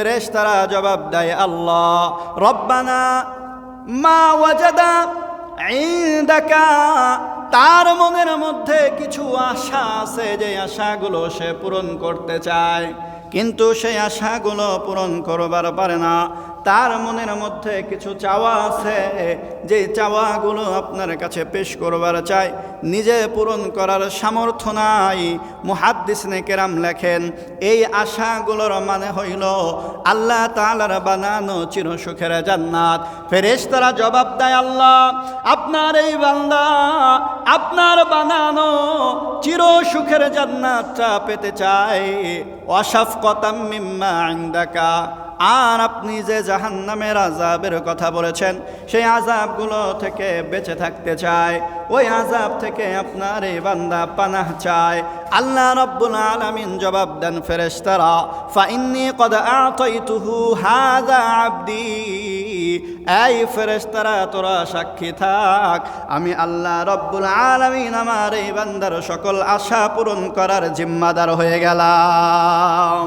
ফেরেশতারা জবাব দেয়, আল্লাহ, রব্বানা মা ওয়াজাদা ইনদাকা। তার মনের মধ্যে কিছু আশা আছে যে আশাগুলো সে পূরণ করতে চায়। কিন্তু সেই আশাগুলো পূরণ করবার পারে না। তার মনের মধ্যে কিছু চাওয়া আছে। যে চাওয়াগুলো আপনার কাছে পেশ করবার চায় নিজে পূরণ করার সামর্থ্য নাই। মুহাদ্দিস কেরাম লেখেন, এই আশাগুলোর মানে হইল আল্লাহ তালার বানানো চির চিরসুখের জান্নাত। ফেরেশ তারা জবাব দেয়, আল্লাহ, আপনার এই বান্দা আপনার বানানো চির সুখের জান্নাতটা পেতে চায়। অসাফ صدقة مما عندك. আর আপনি যে জাহান্নামের আজাবের কথা বলেছেন, সেই আজাবগুলো থেকে বেঁচে থাকতে চায়। ওই আজাব থেকে আপনার এই বান্দা পানাহ চায়। আল্লাহ রব্বুল আলামিন জবাব দেন, ফেরেশতারা, ফাইন্নি কদ আতাইতুহু হাযা আবদি। এই ফেরেশতারা, তোরা সাক্ষী থাক। আমি আল্লাহ রব্বুল আলামিন আমার এই বান্দার সকল আশা পূরণ করার জিম্মাদার হয়ে গেলাম।